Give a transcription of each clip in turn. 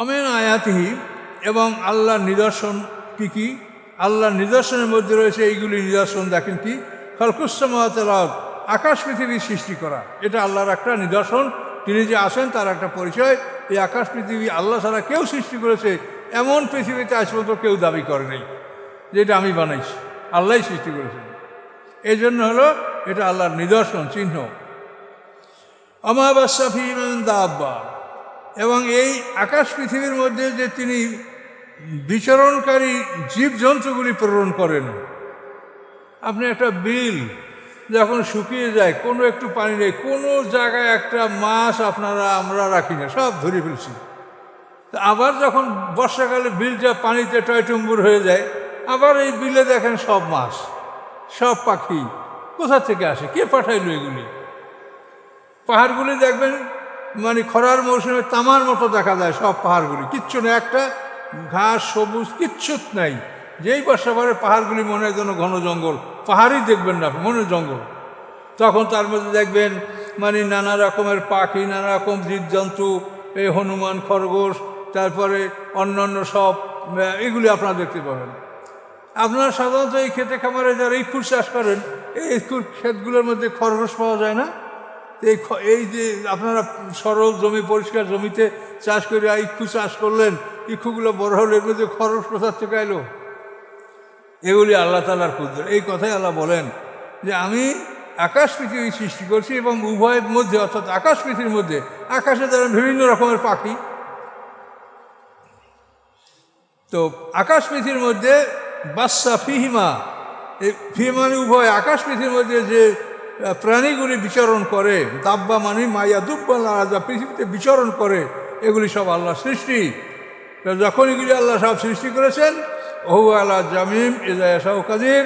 Women আয়াতিহি এবং আল্লাহর নিদর্শন কি কি? আল্লাহর নিদর্শনের মধ্যে রয়েছে এইগুলি নিদর্শন, দেখেন কি? খলকুসমাত আকাশ পৃথিবীর সৃষ্টি করা। এটা আল্লাহর একটা নিদর্শন। তিনি যে আসেন তার একটা পরিচয়। এই আকাশ পৃথিবী আল্লাহ ছাড়া কেউ সৃষ্টি করেছে, এমন পৃথিবীতে আজ পর্যন্ত কেউ দাবি করে নেই। যেটা আমি বানাইছি আল্লাহই সৃষ্টি করেছেন। এই জন্য হলো এটা আল্লাহর নিদর্শন, চিহ্ন। অমাবাস্যাফি দাব্বা। এবং এই আকাশ পৃথিবীর মধ্যে যে তিনি বিচরণকারী জীবজন্তুগুলি প্রেরণ করেন। আপনি একটা বিল যখন শুকিয়ে যায়, কোনো একটু পানি নেই, কোনো জায়গায় একটা মাছ আপনারা, আমরা রাখি না, সব ধরে ফেলছি। আবার যখন বর্ষাকালে বিলটা পানিতে টয়টুম্বুর হয়ে যায়, আবার এই বিলে দেখেন সব মাছ, সব পাখি। কোথা থেকে আসে? কে পাঠাইলো এগুলি? পাহাড়গুলি দেখবেন মানে খরার মৌসুমে তামার মতো দেখা যায় সব পাহাড়গুলি। কিচ্ছু না, একটা ঘাস, সবুজ, কিচ্ছু নাই। যেই বর্ষা পরে পাহাড়গুলি মনে হয় যেন ঘন জঙ্গল। পাহাড়ই দেখবেন না মনে জঙ্গল। তখন তার মধ্যে দেখবেন মানে নানা রকমের পাখি, নানা রকম জীবজন্তু, এই হনুমান, খরগোশ, তারপরে অন্যান্য সব এগুলি আপনারা দেখতে পাবেন। আপনারা সাধারণত এই খেতে খামারে যারা এই চাষ করেন, এই খুর ক্ষেতগুলোর মধ্যে খরগোশ পাওয়া যায় না? এই এই যে আপনারা সরল জমি, পরিষ্কার জমিতে চাষ করে ইক্ষু চাষ করলেন, ইক্ষুগুলো বড় হলো এর মধ্যে খরচ কোথার থেকে এলো? এগুলি আল্লাহ তালার ক্ষুদ্র এই কথাই আল্লাহ বলেন যে আমি আকাশ পৃথিবী সৃষ্টি করছি এবং উভয়ের মধ্যে, অর্থাৎ আকাশ পৃথিবীর মধ্যে, আকাশে তারা বিভিন্ন রকমের পাখি। তো আকাশ পৃথিবীর মধ্যে বাচ্চা ফিহিমা ফিহিমানি উভয়। আকাশ পৃথিবীর মধ্যে যে প্রাণীগুলি বিচরণ করে দাব্বা মানে মাইয়া দুব্বা যা পৃথিবীতে বিচরণ করে, এগুলি সব আল্লাহ সৃষ্টি। যখন এগুলি আল্লাহ সব সৃষ্টি করেছেন, ওহু আল্লাহ জামিম এজায়াশাহ কাদির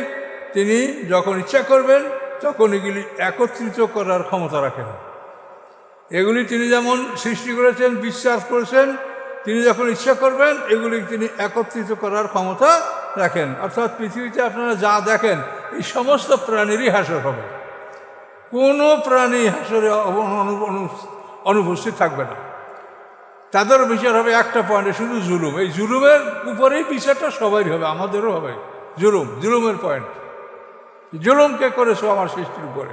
তিনি যখন ইচ্ছা করবেন তখন এগুলি একত্রিত করার ক্ষমতা রাখেন। এগুলি তিনি যেমন সৃষ্টি করেছেন, বিশ্বাস করেছেন, তিনি যখন ইচ্ছা করবেন, এগুলি তিনি একত্রিত করার ক্ষমতা রাখেন। অর্থাৎ পৃথিবীতে আপনারা যা দেখেন, এই সমস্ত প্রাণীরই হাসর হবে। কোনো প্রাণী হাসরে অনু- অনু- অনু- অনুপস্থিত থাকবে না। তাদের বিচার হবে একটা পয়েন্টে শুধু জুলুম। এই জুলুমের উপরেই বিচারটা সবারই হবে, আমাদেরও হবে। জুলুম, জুলুমের পয়েন্ট জুলুমকে করেছ আমার সৃষ্টির উপরে?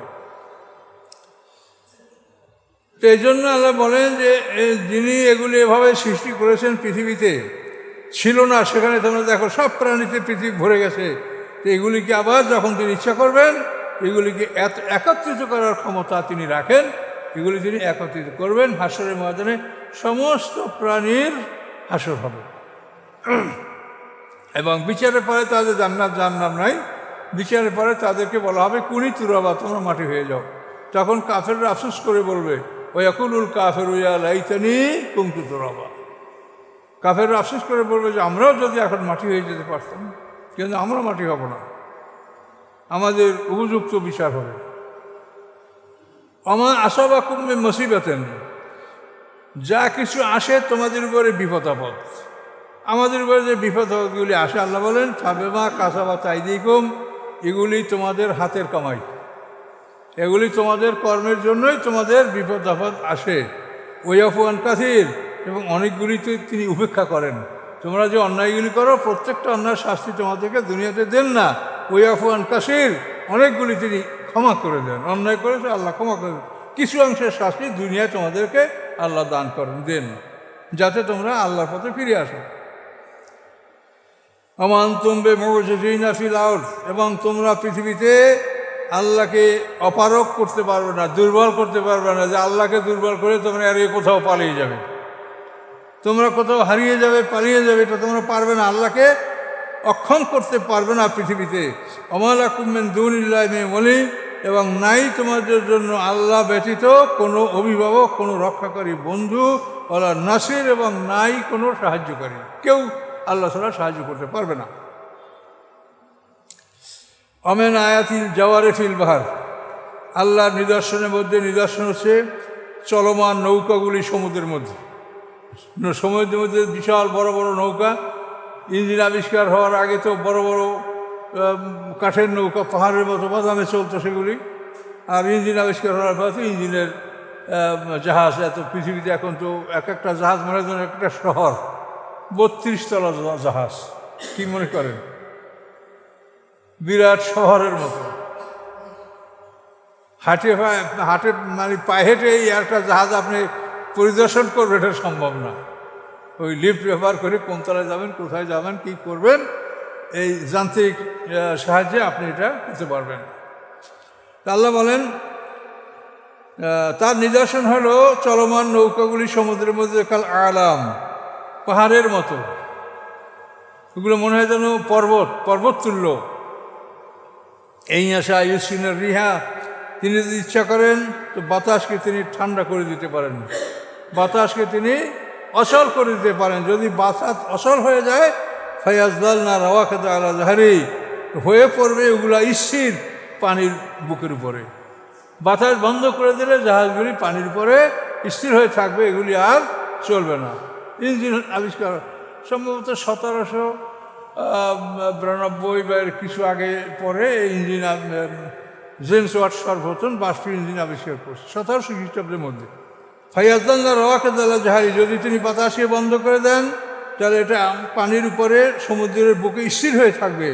তো এই জন্য আল্লাহ বলেন যে যিনি এগুলি এভাবে সৃষ্টি করেছেন পৃথিবীতে, ছিল না, সেখানে তোমরা দেখো সব প্রাণীতে পৃথিবী ভরে গেছে। তো এগুলিকে আবার যখন তিনি ইচ্ছা করবেন এগুলিকে এত একত্রিত করার ক্ষমতা তিনি রাখেন, এগুলি তিনি একত্রিত করবেন, হাসরের ময়দানে সমস্ত প্রাণীর হাসর হবে। এবং বিচারের পরে তাদের জান্নাত জান্নাম নাই। বিচারের পরে তাদেরকে বলা হবে, কুনি তুরাবা তোমরা মাটি হয়ে যাও। তখন কাফেররা আফসোস করে বলবে ওই একুলুল কাফের উইয়া লাইতানি কুমতু তুরাবা। কাফেররা আফসোস করে বলবে যে, আমরাও যদি এখন মাটি হয়ে যেতে পারতাম, কিন্তু আমরা মাটি হব না। আমাদের উপযুক্ত বিচার হবে। আমার আশা বা কুম্ভে মসিবেতেন। যা কিছু আসে তোমাদের উপরে বিপদ আপদ। আমাদের উপরে যে বিপদ আপদগুলি আসে, আল্লাহ বলেন থাবেমা কাসাবা তাইদিকুম এগুলি তোমাদের হাতের কামাই। এগুলি তোমাদের কর্মের জন্যই তোমাদের বিপদ আপদ আসে। ওয়াফুয়ান কাথির এবং অনেকগুলি তো, তিনি উপেক্ষা করেন। তোমরা যে অন্যায়গুলি করো, প্রত্যেকটা অন্যায় শাস্তি তোমাদেরকে দুনিয়াতে দেন না। ওয়াফুয়ান কাসির, অনেকগুলি তিনি ক্ষমা করে দেন, অন্যায় করেছে, আল্লাহ ক্ষমা করে দেন। কিছু অংশের শাস্তি দুনিয়ায় তোমাদেরকে আল্লাহ দান করেন, দেন যাতে তোমরা আল্লাহর পথে ফিরে আসো। আমান তুমবে মগজিনা ফিল আউট এবং তোমরা পৃথিবীতে আল্লাহকে অপারক করতে পারবে না, দুর্বল করতে পারবে না, যে আল্লাহকে দুর্বল করে তোমরা আর কোথাও পালিয়ে যাবে। তোমরা কোথাও হারিয়ে যাবে, পালিয়ে যাবে, এটা তোমরা পারবে না। আল্লাহকে অক্ষম করতে পারবে না পৃথিবীতে। অমালা কুমেন দুনিল্লাহ মলি এবং নাই তোমাদের জন্য আল্লাহ ব্যতীত কোনো অভিভাবক, কোনো রক্ষাকারী বন্ধু ওলা নাসির এবং নাই কোনো সাহায্যকারী। কেউ আল্লাহ ছাড়া সাহায্য করতে পারবে না। অমেন আয়াতিল জওয়ারে ফিল বাহার। আল্লাহর নিদর্শনের মধ্যে নিদর্শন হচ্ছে চলমান নৌকাগুলি সমুদ্রের মধ্যে। সমুদ্রের মধ্যে বিশাল বড় বড় নৌকা ইঞ্জিন আবিষ্কার হওয়ার আগে তো বড় বড় কাঠের নৌকা, পাহাড়ের মতো বাদামে চলতো সেগুলি। আর ইঞ্জিন আবিষ্কার হওয়ার পর তো ইঞ্জিনের জাহাজ, এত পৃথিবীতে এখন তো এক একটা জাহাজ মনে হয় একটা শহর, বত্রিশ তলা জাহাজ, কি মনে করেন? বিরাট শহরের মতো। হাটে হাটে মানে পায়ে হেঁটে এই একটা জাহাজ আপনি পরিদর্শন করবেন, এটা সম্ভব না। ওই লিফট ব্যবহার করে কোন তলায় যাবেন, কোথায় যাবেন, কি করবেন, এই যান্ত্রিক সাহায্যে আপনি এটা করতে পারবেন। আল্লাহ বলেন তার নিদর্শন হলো চলমান নৌকাগুলি সমুদ্রের মধ্যে কাল আলাম, পাহাড়ের মতো। এগুলো মনে হয় যেন পর্বত পর্বত তুল্য। এই আশা ইউসিনের রিহা, তিনি যদি ইচ্ছা করেন, তো বাতাসকে তিনি ঠান্ডা করে দিতে পারেন। বাতাসকে তিনি অসল করে দিতে পারেন। যদি বাতাস অসল হয়ে যায় ফয়াজদাল না রাওয়া খেতে আলা জাহারি, হয়ে পড়বে ওগুলা স্থির পানির বুকের উপরে। বাতাস বন্ধ করে দিলে জাহাজগুলি পানির উপরে স্থির হয়ে থাকবে, এগুলি আর চলবে না। ইঞ্জিন আবিষ্কার, সম্ভবত সতেরোশো বিরানব্বই বা কিছু আগে পরে এই ইঞ্জিন জেমস ওয়াট সর্বপ্রথম বাষ্পী ইঞ্জিন আবিষ্কার করছে, সতেরোশো খ্রিস্টাব্দের মধ্যে। ফাইয়াজদাল্লা রওয়াকেদাল্লা জাহারি, যদি তিনি বাতাসকে বন্ধ করে দেন, তাহলে এটা পানির উপরে সমুদ্রের বুকে স্থির হয়ে থাকবে।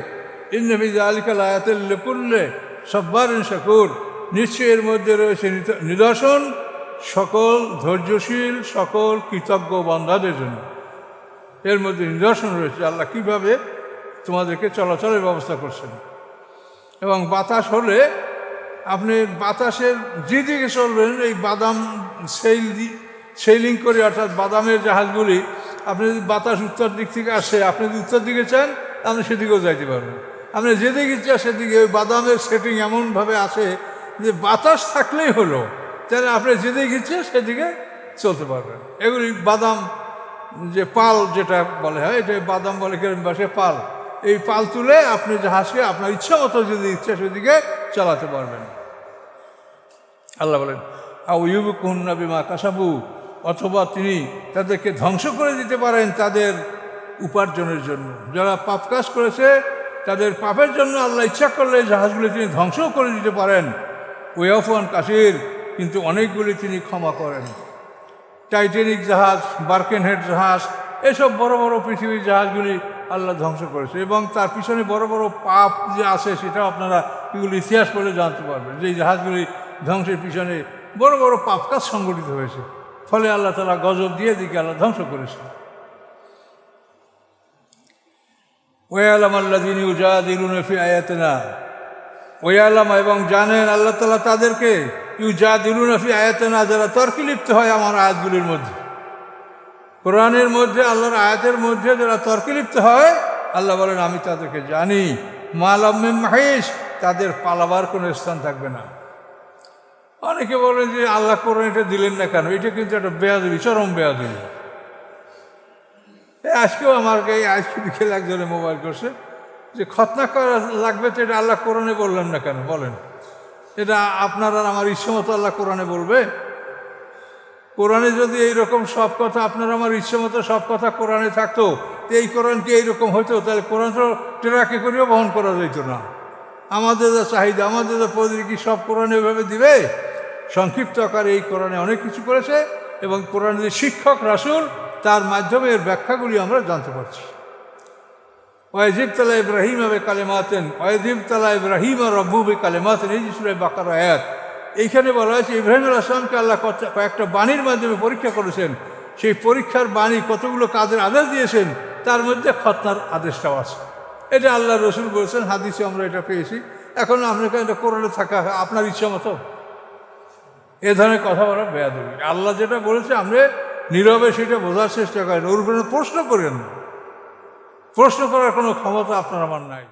ইন্নবি আলিকাল আয়াতের লেকুল্লে সব্বার শাকুর। নিশ্চয়ই এর মধ্যে রয়েছে নিদর্শন, সকল ধৈর্যশীল, সকল কৃতজ্ঞ বান্ধাদের জন্য। এর মধ্যে নিদর্শন রয়েছে, আল্লাহ কীভাবে তোমাদেরকে চলাচলের ব্যবস্থা করছেন। এবং বাতাস হলে আপনি বাতাসের যেদিকে চলবেন এই বাদাম সেল সেলিং করে, অর্থাৎ বাদামের জাহাজগুলি, আপনি যদি বাতাস উত্তর দিক থেকে আসে, আপনি যদি উত্তর দিকে চান আপনি সেদিকেও যাইতে পারবেন। আপনি যেদিকে ইচ্ছা সেদিকে ওই বাদামের সেটিং এমনভাবে আসে যে বাতাস থাকলেই হলো, তাহলে আপনি যেদিকে ইচ্ছে সেদিকে চলতে পারবেন। এগুলি বাদাম, যে পাল যেটা বলে, হয়, এটা বাদাম বলে, কেরম বাসে পাল। এই পাল তুলে আপনি জাহাজকে আপনার ইচ্ছা মতো যদি ইচ্ছা সেদিকে চালাতে পারবেন। আল্লাহ বলেন আউ ইউবু কুন্না বিমা কাসাবু অথবা তিনি তাদেরকে ধ্বংস করে দিতে পারেন তাদের উপার্জনের জন্য। যারা পাপ কাজ করেছে, তাদের পাপের জন্য আল্লাহ ইচ্ছা করলে জাহাজগুলি তিনি ধ্বংসও করে দিতে পারেন। ওয়াফান কাশির কিন্তু অনেকগুলি তিনি ক্ষমা করেন। টাইটানিক জাহাজ, বার্কেনহেড জাহাজ, এসব বড় বড় পৃথিবীর জাহাজগুলি আল্লাহ ধ্বংস করেছে এবং তার পিছনে বড় বড় পাপ যে আছে, সেটাও আপনারা এগুলো ইতিহাস পড়ে জানতে পারবেন। যে জাহাজগুলি ধ্বংসের পিছনে বড় বড় পাপ কাজ সংগঠিত হয়েছে। ফলে আল্লাহ তালা গজব দিয়ে দিকে আল্লাহ ধ্বংস করেছে। ওয়ালাম আল্লাহ দিন উজাদিলুনফি আয়াতেনা। ওয়ালাম এবং জানেন আল্লাহ তালা তাদেরকে ইউজাদিলুনফি আয়াতেনা যারা তর্কে লিপ্ত হয় আমার আয়াতগুলির মধ্যে। কোরআনের মধ্যে, আল্লাহর আয়াতের মধ্যে যারা তর্কে লিপ্ত হয়, আল্লাহ বলেন, আমি তাদেরকে জানি। মালাম্মে মাহিস তাদের পালাবার কোনো স্থান থাকবে না। অনেকে বলেন যে আল্লাহ কোরআন এটা দিলেন না কেন? এটা কিন্তু একটা বেয়াদবি, চরম বেয়াদবি। এই আজকেও আমাকে এই আজকে বিকেলে একজনে মোবাইল করছে যে, খতনা করা লাগবে তো এটা আল্লাহ কোরআনে বললেন না কেন? বলেন, এটা আপনার আর আমার ইচ্ছে মতো আল্লাহ কোরআনে বলবে। কোরআনে যদি এইরকম সব কথা, আপনার আমার ইচ্ছে মতো সব কথা কোরআনে থাকতো এই কোরআন কি এইরকম হতো তাহলে কোরআন তো ট্রাকে করেও বহন করা যেত না। আমাদের যা চাহিদা, আমাদের যা পদ্ধতি কি সব কোরআনে এভাবে দিবে? সংক্ষিপ্ত আকারে এই কোরআনে অনেক কিছু করেছে এবং কোরআনের যে শিক্ষক রাসুল, তার মাধ্যমে এর ব্যাখ্যাগুলি আমরা জানতে পারছি। ওয়াজিব তালা ইব্রাহিম হবে কালেমাতেন, ওয়াজিব তালা ইব্রাহিম আর রব্বুবে কালেমাতেন, এই যে বাকার আয়াত, এইখানে বলা হয়েছে ইব্রাহিম আল আসলামকে আল্লাহ কয়েকটা বাণীর মাধ্যমে পরীক্ষা করেছেন। সেই পরীক্ষার বাণী কতগুলো কাজের আদেশ দিয়েছেন, তার মধ্যে খতনার আদেশটাও আছে। এটা আল্লাহ রসুল বলছেন, হাদিসে আমরা এটা পেয়েছি। এখন আপনাকে এটা করলে থাকা, আপনার ইচ্ছা মতো। এ ধরনের কথা বলা বেয়াদবি। আল্লাহ যেটা বলেছে আমরা নীরবে সেটা বোঝার চেষ্টা করেন, ওর প্রশ্ন করেন না। প্রশ্ন করার কোনো ক্ষমতা আপনার আমার নাই।